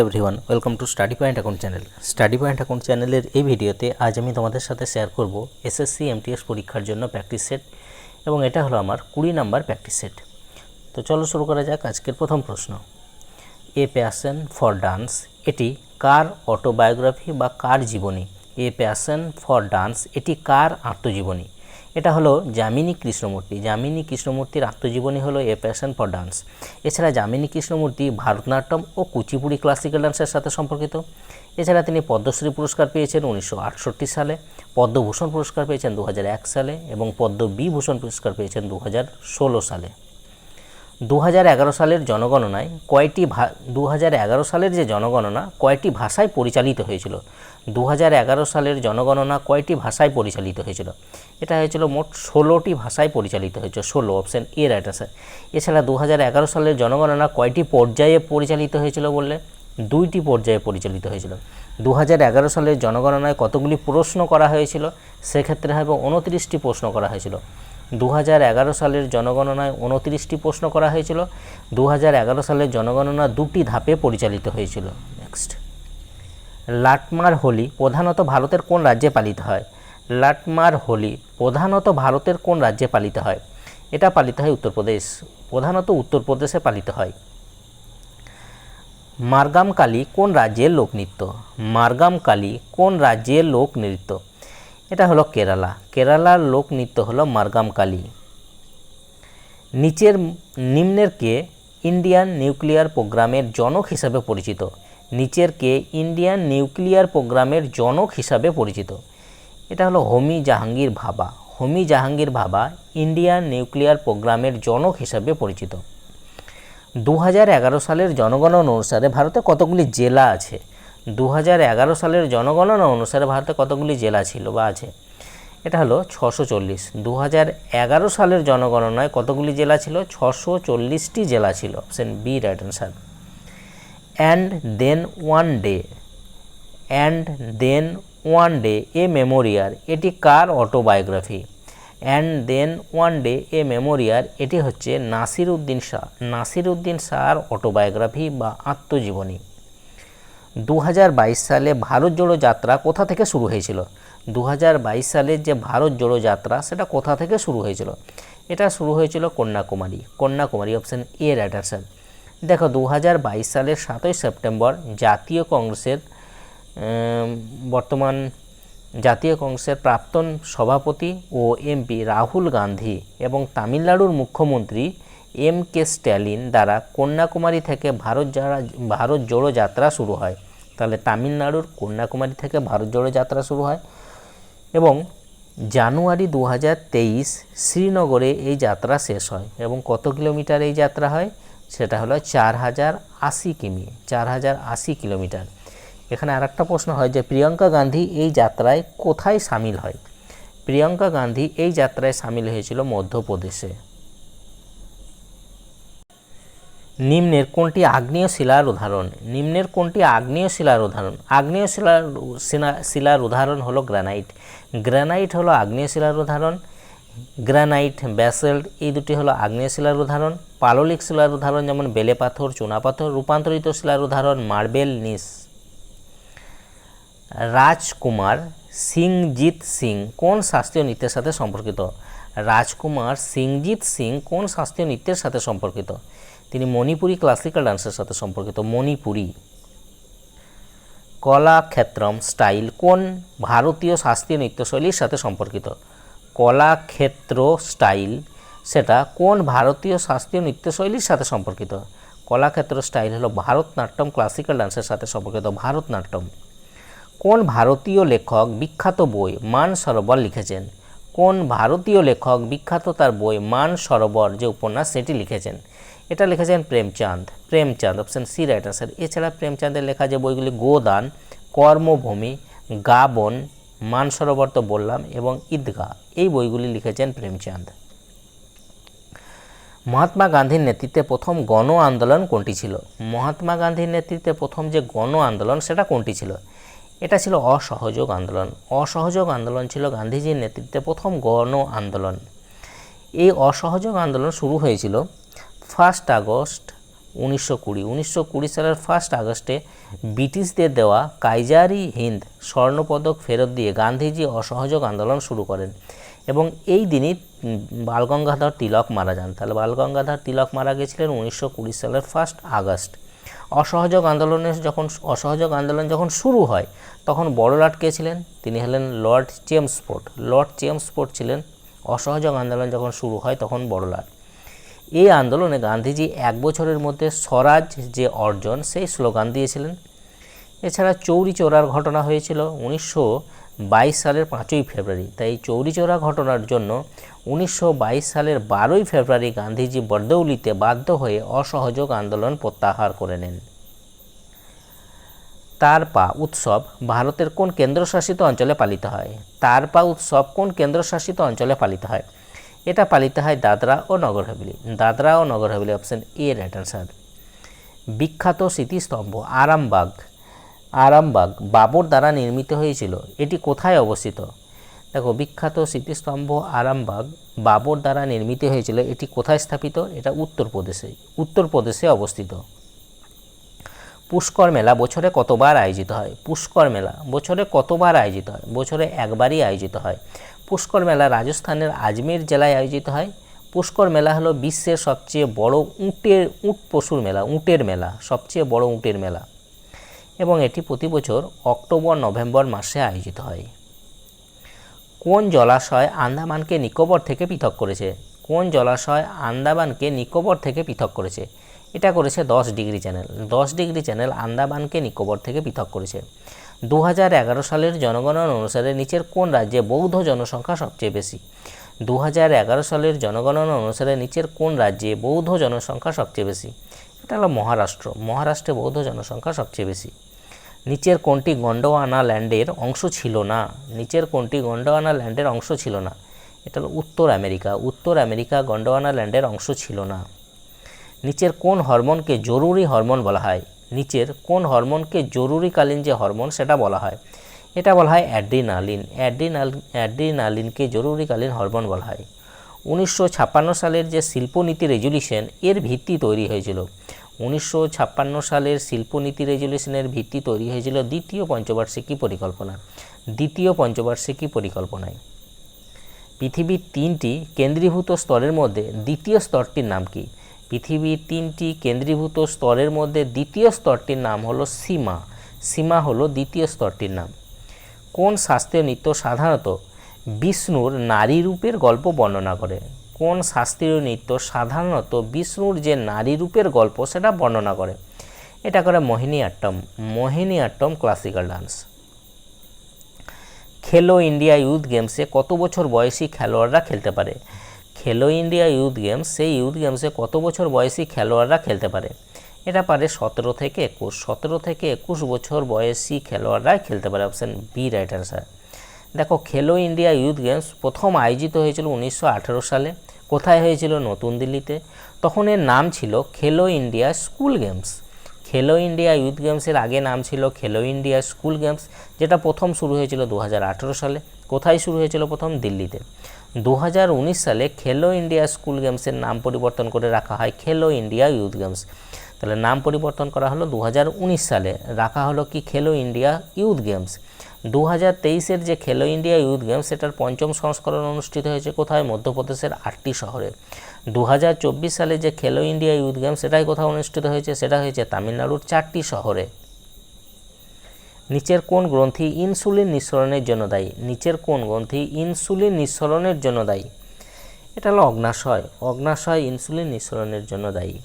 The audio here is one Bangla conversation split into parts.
Everyone welcome to study point account channel study point account চ্যানেলের এই ভিডিওতে আজ আমি তোমাদের সাথে শেয়ার করব এসএসসি এমটিএস পরীক্ষার জন্য প্র্যাকটিস সেট এবং এটা হলো আমার কুড়ি নাম্বার প্র্যাকটিস সেট তো চলো শুরু করা যাক আজকের প্রথম প্রশ্ন। এ প্যাশন ফর ডান্স এটি কার অটোবায়োগ্রাফি বা কার জীবনী? এ প্যাশন ফর ডান্স এটি কার আত্মজীবনী? এটা হলো যামিনী কৃষ্ণমূর্তি। যামিনী কৃষ্ণমূর্তির আত্মজীবনী হলো এ প্যাশন ফর ডান্স এছাড়া যামিনী কৃষ্ণমূর্তি ভারতনাট্যম ও কুচিপুড়ি ক্লাসিক্যাল ডান্সের সাথে সম্পর্কিত। এছাড়া তিনি পদ্মশ্রী পুরস্কার পেয়েছেন উনিশশো আটষট্টি সালে, পদ্মভূষণ পুরস্কার পেয়েছেন দু হাজার এক সালে এবং পদ্মবিভূষণ পুরস্কার পেয়েছেন দু হাজার ষোলো সালে। দু হাজার এগারো সালের জনগণনায় কয়টি ভা দু হাজার এগারো সালের যে জনগণনা, কয়টি ভাষায় পরিচালিত হয়েছিল? দু হাজার এগারো সালের জনগণনা কয়টি ভাষায় পরিচালিত হয়েছিল? এটা হয়েছিল মোট ষোলোটি ভাষায় পরিচালিত হয়েছে, ষোলো অপশান এ রাইট আনসার এছাড়া দু হাজার এগারো সালের জনগণনা কয়টি পর্যায়ে পরিচালিত হয়েছিল বললে? দুইটি পর্যায়ে পরিচালিত হয়েছিল। দু হাজার এগারো সালের জনগণনায় কতগুলি প্রশ্ন করা হয়েছিল? সেক্ষেত্রে হবে উনত্রিশটি প্রশ্ন করা হয়েছিল। দু হাজার এগারো সালের জনগণনায় উনত্রিশটি প্রশ্ন করা হয়েছিল। দু হাজার এগারো সালের জনগণনা দুটি ধাপে পরিচালিত হয়েছিল। নেক্সট লাটমার হোলি প্রধানত ভারতের কোন রাজ্যে পালিত হয়? লাটমার হোলি প্রধানত ভারতের কোন রাজ্যে পালিত হয়? এটা পালিত হয় উত্তরপ্রদেশ। প্রধানত উত্তরপ্রদেশে পালিত হয়। মারগাম কালী কোন রাজ্যের লোকনৃত্য? মারগাম কালী কোন রাজ্যের লোক নৃত্য এটা হলো কেরালা। কেরালার লোকনৃত্য হলো মারগাম কালী। নিচের নিম্নের কে ইন্ডিয়ান নিউক্লিয়ার প্রোগ্রামের জনক হিসাবে পরিচিত। নিচের কে ইন্ডিয়ান নিউক্লিয়ার প্রোগ্রামের জনক হিসাবে পরিচিত। এটা হলো হোমি জাহাঙ্গীর ভাবা। হোমি জাহাঙ্গীর ভাবা ইন্ডিয়ান নিউক্লিয়ার প্রোগ্রামের জনক হিসাবে পরিচিত। দু হাজার এগারো সালের জনগণনা অনুসারে ভারতে কতগুলি জেলা আছে? দু হাজার এগারো সালের জনগণনা অনুসারে ভারতে কতগুলি জেলা ছিল বা আছে? এটা হলো ছশো চল্লিশ। দু সালের জনগণনায় কতগুলি জেলা ছিল? ছশো চল্লিশটি জেলা ছিল। Option B right answer and then one day and then one day a memoir এটি কার autobiography and then one day a memoir এটি হচ্ছে নাসির উদ্দিন শাহ। নাসির উদ্দিন শাহর অটোবায়োগ্রাফি বা আত্মজীবনী। দু হাজার বাইশ সালে ভারত জোড়ো যাত্রা কোথা থেকে শুরু হয়েছিল? দু হাজার বাইশ সালের যে ভারত জোড়ো যাত্রা, সেটা কোথা থেকে শুরু হয়েছিল? এটা শুরু হয়েছিল Kanyakumari Kanyakumari option A right দেখো দু হাজার বাইশ সালের সাতই সেপ্টেম্বর জাতীয় কংগ্রেসের বর্তমান জাতীয় কংগ্রেসের প্রাক্তন সভাপতি ও এমপি রাহুল গান্ধী এবং তামিলনাড়ুর মুখ্যমন্ত্রী এম কে স্ট্যালিন দ্বারা কন্যাকুমারী থেকে ভারত যারা, ভারত জোড়ো যাত্রা শুরু হয়। তাহলে তামিলনাড়ুর কন্যাকুমারী থেকে ভারত জোড়ো যাত্রা শুরু হয় এবং জানুয়ারি দু হাজার তেইশ শ্রীনগরে এই যাত্রা শেষ হয় এবং কত কিলোমিটার এই যাত্রা হয়? সেটা হলো চার হাজার আশি কিমি, চার হাজার আশি কিলোমিটার। এখানে আর একটা প্রশ্ন হয় যে প্রিয়াঙ্কা গান্ধী এই যাত্রায় কোথায় সামিল হয়? প্রিয়াঙ্কা গান্ধী এই যাত্রায় সামিল হয়েছিল মধ্যপ্রদেশে। নিম্নের কোনটি আগ্নেয় শিলার উদাহরণ? নিম্নের কোনটি আগ্নেয় শিলার উদাহরণ? আগ্নেয় শিলার শিলার উদাহরণ হলো গ্রানাইট। গ্রানাইট হলো আগ্নেয় শিলার উদাহরণ। গ্রানাইট, ব্যাসেল্ট, এই দুটি হলো আগ্নেয় শিলার উদাহরণ। পাললিক শিলার উদাহরণ যেমন বেলে পাথর চুনাপাথর রূপান্তরিত শিলার উদাহরণ মার্বেল, নিস। রাজকুমার সিংজিৎ সিং কোন শাস্ত্রীয় নৃত্যের সাথে সম্পর্কিত? রাজকুমার সিংজিৎ সিং কোন শাস্ত্রীয় নৃত্যের সাথে সম্পর্কিত? মণিপুরি ক্লাসিক্যাল ডান্সের সাথে সম্পর্কিত। মণিপুরি। কলাক্ষেত্রম স্টাইল কোন ভারতীয় শাস্ত্রীয় নৃত্যশৈলীর সাথে সম্পর্কিত? কলাক্ষেত্র স্টাইল সেটা কোন ভারতীয় শাস্ত্রীয় নৃত্যশৈলীর সাথে সম্পর্কিত? কলাক্ষেত্র স্টাইল হলো ভারতনাট্যম ক্লাসিক্যাল ডান্সের সাথে সম্পর্কিত ভারতনাট্যম। কোন ভারতীয় লেখক বিখ্যাত বই মান সরোবর লিখেছেন? কোন ভারতীয় লেখক বিখ্যাত তার বই মান সরোবর যে উপন্যাস সেটি লিখেছেন? এটা লিখেছেন Premchand Premchand option C right answer এছাড়া প্রেমচাঁদের লেখা যে বইগুলি গোদান, কর্মভূমি, গাবন, মানসরোবর তো বললাম, এবং ঈদগাহ। এই বইগুলি লিখেছেন প্রেমচাঁদ। মহাত্মা গান্ধীর নেতৃত্বে প্রথম গণ আন্দোলন কোনটি ছিল? মহাত্মা গান্ধীর নেতৃত্বে প্রথম যে গণ আন্দোলন, সেটা কোনটি ছিল? এটা ছিল অসহযোগ আন্দোলন। অসহযোগ আন্দোলন ছিল গান্ধীজির নেতৃত্বে প্রথম গণ আন্দোলন। এই অসহযোগ আন্দোলন শুরু হয়েছিল ফার্স্ট আগস্ট উনিশশো কুড়ি। উনিশশো কুড়ি সালের ফার্স্ট আগস্টে ব্রিটিশদের দেওয়া কাইজারি হিন্দ স্বর্ণপদক ফেরত দিয়ে গান্ধীজি অসহযোগ আন্দোলন শুরু করেন এবং এই দিনই বালগঙ্গাধর তিলক মারা যান। তাহলে বালগঙ্গাধর তিলক মারা গেছিলেন উনিশশো কুড়ি সালের ফার্স্ট আগস্ট অসহযোগ আন্দোলনের যখন, অসহযোগ আন্দোলন যখন শুরু হয়, তখন বড়লাট কে ছিলেন? তিনি হলেন লর্ড চেমসফোর্ড। লর্ড চেমসফোর্ড ছিলেন। অসহযোগ আন্দোলন যখন শুরু হয়, তখন বড়লাট। এই আন্দোলনে গান্ধীজি এক বছরের মধ্যে স্বরাজ যে অর্জন, সেই স্লোগান দিয়েছিলেন। এছাড়া চৌরি চৌরার ঘটনা হয়েছিল উনিশশো বাইশ সালের পাঁচই ফেব্রুয়ারি। তাই চৌরি চৌরা ঘটনার জন্য উনিশশো বাইশ সালের বারোই ফেব্রুয়ারি গান্ধীজি বরদৌলিতে বাধ্য হয়ে অসহযোগ আন্দোলন প্রত্যাহার করে নেন। তারপা উৎসব ভারতের কোন কেন্দ্রশাসিত অঞ্চলে পালিত হয়? তারপা উৎসব কোন কেন্দ্রশাসিত অঞ্চলে পালিত হয়? এটা পালিত হয় দাদরা ও নগর হাভেলি। দাদরা ও Nagar Haveli option A right answer বিখ্যাত স্মৃতিস্তম্ভ আরামবাগ। আরামবাগ বাবর দ্বারা নির্মিত হয়েছিল। এটি কোথায় অবস্থিত? দেখো, বিখ্যাত স্মৃতিস্তম্ভ আরামবাগ বাবর দ্বারা নির্মিত হয়েছিল। এটি কোথায় স্থাপিত? এটা উত্তরপ্রদেশে। উত্তরপ্রদেশে অবস্থিত। পুষ্কর মেলা বছরে কতবার আয়োজিত হয়? পুষ্কর মেলা বছরে কতবার আয়োজিত হয়? বছরে একবারই আয়োজিত হয়। পুষ্কর মেলা রাজস্থানের আজমের জেলায় আয়োজিত হয়। পুষ্কর মেলা হলো বিশ্বের সবচেয়ে বড় উটের, উট পশুর মেলা, উটের মেলা, সবচেয়ে বড় উটের মেলা। এবং এটি প্রতি বছর অক্টোবর, নভেম্বর মাসে আয়োজিত হয়। কোন জলাশয় আন্দামানকে নিকোবর থেকে পৃথক করেছে? কোন জলাশয় আন্দামানকে নিকোবর থেকে পৃথক করেছে? এটা করেছে দশ ডিগ্রি চ্যানেল। দশ ডিগ্রি চ্যানেল আন্দামানকে নিকোবর থেকে পৃথক করেছে। দু সালের জনগণনা অনুসারে নিচের কোন রাজ্যে বৌদ্ধ জনসংখ্যা সবচেয়ে বেশি? দু সালের জনগণনা অনুসারে নিচের কোন রাজ্যে বৌদ্ধ জনসংখ্যা সবচেয়ে বেশি? এটা হলো মহারাষ্ট্র। মহারাষ্ট্রে বৌদ্ধ জনসংখ্যা সবচেয়ে বেশি। নিচের কোনটি গন্ডোয়ানা ল্যান্ডের অংশ ছিল না? নিচের কোনটি গন্ডোয়ানা ল্যান্ডের অংশ ছিল না? এটা হলো উত্তর আমেরিকা। উত্তর আমেরিকা গন্ডোয়ানা ল্যান্ডের অংশ ছিল না। নিচের কোন হরমোনকে জরুরি হরমোন বলা হয়? নিচের কোন হরমোনকে জরুরিকালীন যে হরমোন সেটা বলা হয়? এটা বলা হয় অ্যাড্রিনালিন। অ্যাড্রিনাল, অ্যাড্রিনালিনকে জরুরিকালীন হরমোন বলা হয়। উনিশশো ছাপ্পান্ন সালের যে শিল্পনীতি রেজুলিউশন এর ভিত্তি তৈরি হয়েছিল। উনিশশো ছাপ্পান্ন সালের শিল্পনীতি রেজুলিউশনের ভিত্তি তৈরি হয়েছিল দ্বিতীয় পঞ্চবার্ষিকী পরিকল্পনা। দ্বিতীয় পঞ্চবার্ষিকী পরিকল্পনায়। পৃথিবীর তিনটি কেন্দ্রীভূত স্তরের মধ্যে দ্বিতীয় স্তরটির নাম কি? পৃথিবীর তিনটি কেন্দ্রীভূত স্তরের মধ্যে দ্বিতীয় স্তরটির নাম হলো সীমা। সীমা হলো দ্বিতীয় স্তরটির নাম। কোন শাস্ত্রীয় নৃত্য সাধারণত বিষ্ণুর নারী রূপের গল্প বর্ণনা করে? কোন শাস্ত্রীয় নৃত্য সাধারণত বিষ্ণুর যে নারী রূপের গল্প সেটা বর্ণনা করে? এটা করে Mohiniyattam. Mohiniyattam classical dance. Khelo India youth গেমসে কত বছর বয়সী খেলোয়াড়রা খেলতে পারে? খেলো ইন্ডিয়া ইউথ গেমস, সেই ইউথ গেমসে কত বছর বয়সী খেলোয়াড়রা খেলতে পারে? এটা পারে সতেরো থেকে একুশ, সতেরো থেকে একুশ বছর বয়সী খেলোয়াড়রাই খেলতে পারে। অপশান বি রাইট আনসার দেখো, খেলো ইন্ডিয়া ইউথ গেমস প্রথম আয়োজিত হয়েছিল উনিশশো আঠেরো সালে, কোথায় হয়েছিল? নতুন দিল্লিতে। তখন এর নাম ছিল Khelo India school games. Khelo India youth গেমসের আগে নাম ছিল খেলো ইন্ডিয়া স্কুল গেমস, যেটা প্রথম শুরু হয়েছিল দু হাজার আঠেরো সালে, কোথায় শুরু হয়েছিল? প্রথম দিল্লিতে। দু হাজার উনিশ সালে খেলো ইন্ডিয়া স্কুল গেমসের নাম পরিবর্তন করে রাখা হয় খেলো ইন্ডিয়া ইউথ গেমস। তাহলে নাম পরিবর্তন করা হলো দু হাজার উনিশ সালে, রাখা হলো কি খেলো ইন্ডিয়া ইউথ গেমস। দু হাজার তেইশের যে খেলো ইন্ডিয়া ইউথ গেমস, সেটার পঞ্চম সংস্করণ অনুষ্ঠিত হয়েছে কোথায়? মধ্যপ্রদেশের আটটি শহরে। দু হাজার চব্বিশ সালে যে খেলো ইন্ডিয়া ইউথ গেমস, সেটাই কোথাও অনুষ্ঠিত হয়েছে? সেটা হয়েছে তামিলনাড়ুর চারটি শহরে। নিচের কোন গ্রন্থি ইনসুলিন নিঃসরণের জন্য দায়ী? নিচের কোন গ্রন্থি ইনসুলিন নিঃসরণের জন্য দায়ী? এটা হলো অগ্নাশয়। অগ্নাশয় ইনসুলিন নিঃসরণের জন্য দায়ী।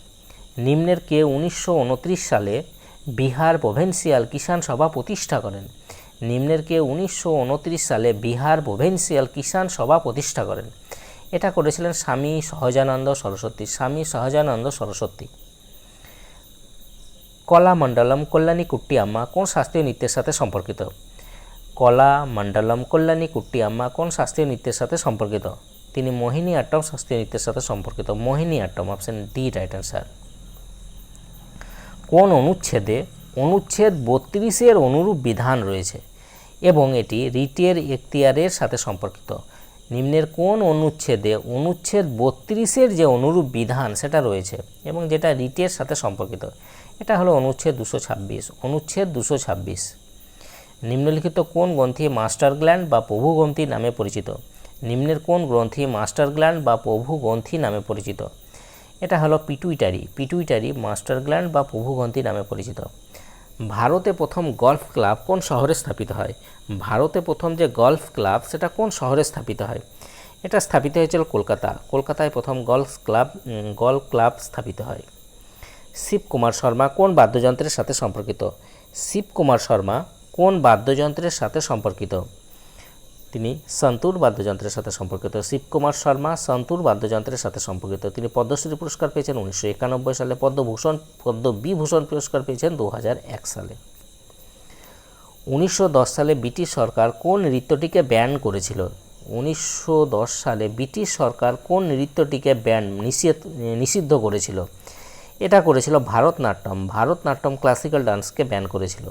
নিম্নের কে উনিশশো উনত্রিশ সালে বিহার প্রভিন্সিয়াল কিষাণ সভা প্রতিষ্ঠা করেন। নিম্নের কে উনিশশো উনত্রিশ সালে বিহার প্রভিন্সিয়াল কিষাণ সভা প্রতিষ্ঠা করেন। এটা করেছিলেন স্বামী সহজানন্দ সরস্বতী। স্বামী সহজানন্দ সরস্বতী। কলা মণ্ডলম কল্যাণী কুট্টিয়াম্মা কোন শাস্ত্রীয় নৃত্যের সাথে সম্পর্কিত? কলা মণ্ডলম কল্যাণী কুট্টিয়াম্মা কোন শাস্ত্রীয় নৃত্যের সাথে সম্পর্কিত? তিনি মোহিনী আট্টম শাস্ত্রীয় নৃত্যের সাথে সম্পর্কিত। Mohiniyattam option D right answer কোন অনুচ্ছেদে অনুচ্ছেদ বত্রিশের অনুরূপ বিধান রয়েছে এবং এটি রিটের এখতিয়ারের সাথে সম্পর্কিত? নিম্নের কোন অনুচ্ছেদে অনুচ্ছেদ বত্রিশের যে অনুরূপ বিধান সেটা রয়েছে এবং যেটা রিটের সাথে সম্পর্কিত? এটা হলো অনুচ্ছেদ দুশো ছাব্বিশ। অনুচ্ছেদ দুশো ছাব্বিশ। নিম্নলিখিত কোন গ্রন্থি মাস্টার গ্ল্যান্ড বা প্রভু গ্রন্থি নামে পরিচিত? নিম্নের কোন গ্রন্থি মাস্টার গ্ল্যান্ড বা প্রভু গ্রন্থি নামে পরিচিত? এটা হলো পিটুইটারি। পিটুইটারি মাস্টার গ্ল্যান্ড বা প্রভু গ্রন্থি নামে পরিচিত। ভারতে প্রথম গলফ ক্লাব কোন শহরে স্থাপিত হয়? ভারতে প্রথম যে গলফ ক্লাব, সেটা কোন শহরে স্থাপিত হয়? এটা স্থাপিত হয়েছিল কলকাতা। কলকাতায় প্রথম গলফ ক্লাব গলফ ক্লাব স্থাপিত হয়। শিব কুমার শর্মা কোন বাদ্যযন্ত্রের সাথে সম্পর্কিত? শিব কুমার শর্মা কোন বাদ্যযন্ত্রের সাথে সম্পর্কিত? তিনি সন্তুর বাদ্যযন্ত্রের সাথে সম্পর্কিত। শিবকুমার শর্মা সন্তুর বাদ্যযন্ত্রের সাথে সম্পর্কিত। তিনি পদ্মশ্রী পুরস্কার পেয়েছেন উনিশশো একানব্বই সালে, পদ্মভূষণ, পদ্মবিভূষণ পুরস্কার পেয়েছেন দু এক সালে। উনিশশো দশ সালে ব্রিটিশ সরকার কোন নৃত্যটিকে ব্যান করেছিল? উনিশশো দশ সালে ব্রিটিশ সরকার কোন নৃত্যটিকে ব্যান নিষেধ, নিষিদ্ধ করেছিল? এটা করেছিল ভারতনাট্যম। ভারতনাট্যম ক্লাসিক্যাল ডান্সকে ব্যান করেছিল।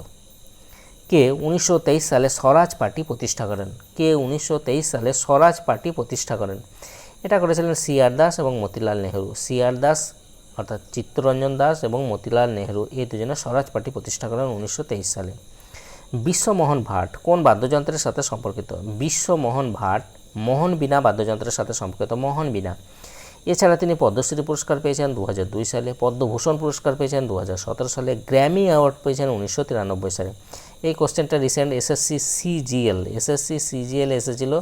কে উনিশশো তেইশ সালে স্বরাজ পার্টি প্রতিষ্ঠা করেন। কে উনিশশো তেইশ সালে স্বরাজ পার্টি প্রতিষ্ঠা করেন। এটা করেছিলেন সি আর দাস এবং মতিলাল নেহরু। সি আর দাস অর্থাৎ চিত্তরঞ্জন দাস এবং মতিলাল নেহরু এই দুজনে স্বরাজ পার্টি প্রতিষ্ঠা করেন উনিশশো তেইশ সালে। বিশ্বমোহন ভাট কোন বাদ্যযন্ত্রের সাথে সম্পর্কিত? বিশ্বমোহন ভাট মোহন বীণা বাদ্যযন্ত্রের সাথে সম্পর্কিত। মোহন বীণা এছাড়া তিনি পদ্মশ্রী পুরস্কার পেয়েছেন দু হাজার দুই সালে, পদ্মভূষণ পুরস্কার পেয়েছেন দু হাজার সতেরো সালে গ্র্যামি অ্যাওয়ার্ড পেয়েছেন উনিশশো তিরানব্বই সালে। এই কোশ্চেনটা recent SSC CGL SSC CGL এসেছিল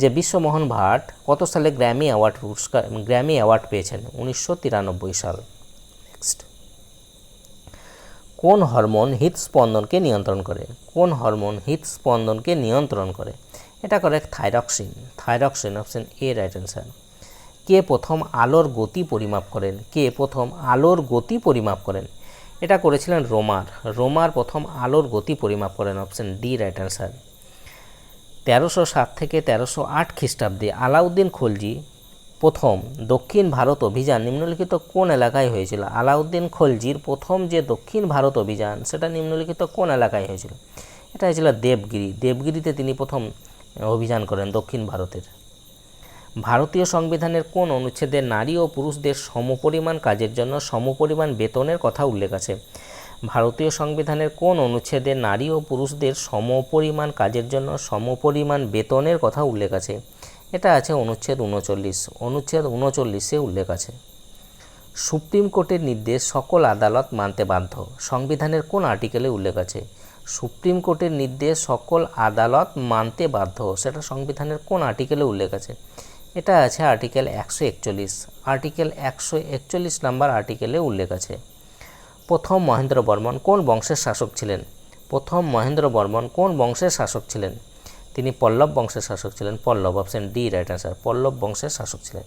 যে বিশ্বমোহন ভাট কত সালে গ্র্যামি অ্যাওয়ার্ড পুরস্কার গ্র্যামি অ্যাওয়ার্ড পেয়েছেন? উনিশশো তিরানব্বই সাল। নেক্সট কোন হরমোন হৃদস্পন্দনকে নিয়ন্ত্রণ করে? কোন হরমোন হৃদস্পন্দনকে নিয়ন্ত্রণ করে? এটা করে thyroxine thyroxine option A right answer কে প্রথম আলোর গতি পরিমাপ করেন? কে প্রথম আলোর গতি পরিমাপ করেন? এটা করেছিলেন রোমার। রোমার প্রথম আলোর গতি পরিমাপ করেন, অপশন ডি, রাইট অ্যান্সার। তেরোশো সাত থেকে তেরোশো আট খ্রিস্টাব্দে আলাউদ্দিন খলজি প্রথম দক্ষিণ ভারত অভিযান, নিম্নলিখিত কোন এলাকায় হয়েছিল? আলাউদ্দিন খলজির প্রথম যে দক্ষিণ ভারত অভিযান, সেটা নিম্নলিখিত কোন এলাকায় হয়েছিল? এটা হয়েছিল দেবগিরি। দেবগিরিতে তিনি প্রথম অভিযান করেন দক্ষিণ ভারতের। ভারতীয় সংবিধানের কোন অনুচ্ছেদে নারী ও পুরুষদের সমপরিমাণ কাজের জন্য সমপরিমাণ বেতনের কথা উল্লেখ আছে? ভারতীয় সংবিধানের কোন অনুচ্ছেদে নারী ও পুরুষদের সমপরিমাণ কাজের জন্য সমপরিমাণ বেতনের কথা উল্লেখ আছে? এটা আছে অনুচ্ছেদ উনচল্লিশ। অনুচ্ছেদ উনচল্লিশে উল্লেখ আছে। সুপ্রিম কোর্টের নির্দেশ সকল আদালত মানতে বাধ্য। সংবিধানের কোন আর্টিকেলে উল্লেখ আছে? সুপ্রিম কোর্টের নির্দেশ সকল আদালত মানতে বাধ্য। সেটা সংবিধানের কোন আর্টিকেলে উল্লেখ আছে? এটা আছে আর্টিকেল একশো একচল্লিশ। আর্টিকেল একশো একচল্লিশ নাম্বার আর্টিকেলে উল্লেখ আছে। প্রথম মহেন্দ্র বর্মন কোন বংশের শাসক ছিলেন? প্রথম মহেন্দ্র বর্মন কোন বংশের শাসক ছিলেন? তিনি পল্লব বংশের শাসক ছিলেন। Pallava option D right answer Pallava বংশের শাসক ছিলেন।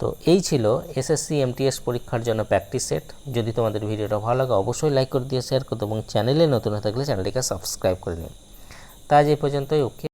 তো এই ছিল এসএসসি এমটিএস পরীক্ষার জন্য প্র্যাকটিস সেট যদি তোমাদের ভিডিওটা ভালো লাগে, অবশ্যই লাইক করে দিয়ে শেয়ার করতে এবং চ্যানেলে নতুন হয়ে থাকলে চ্যানেলটিকে সাবস্ক্রাইব করে নিন তা এই পর্যন্তই ওকে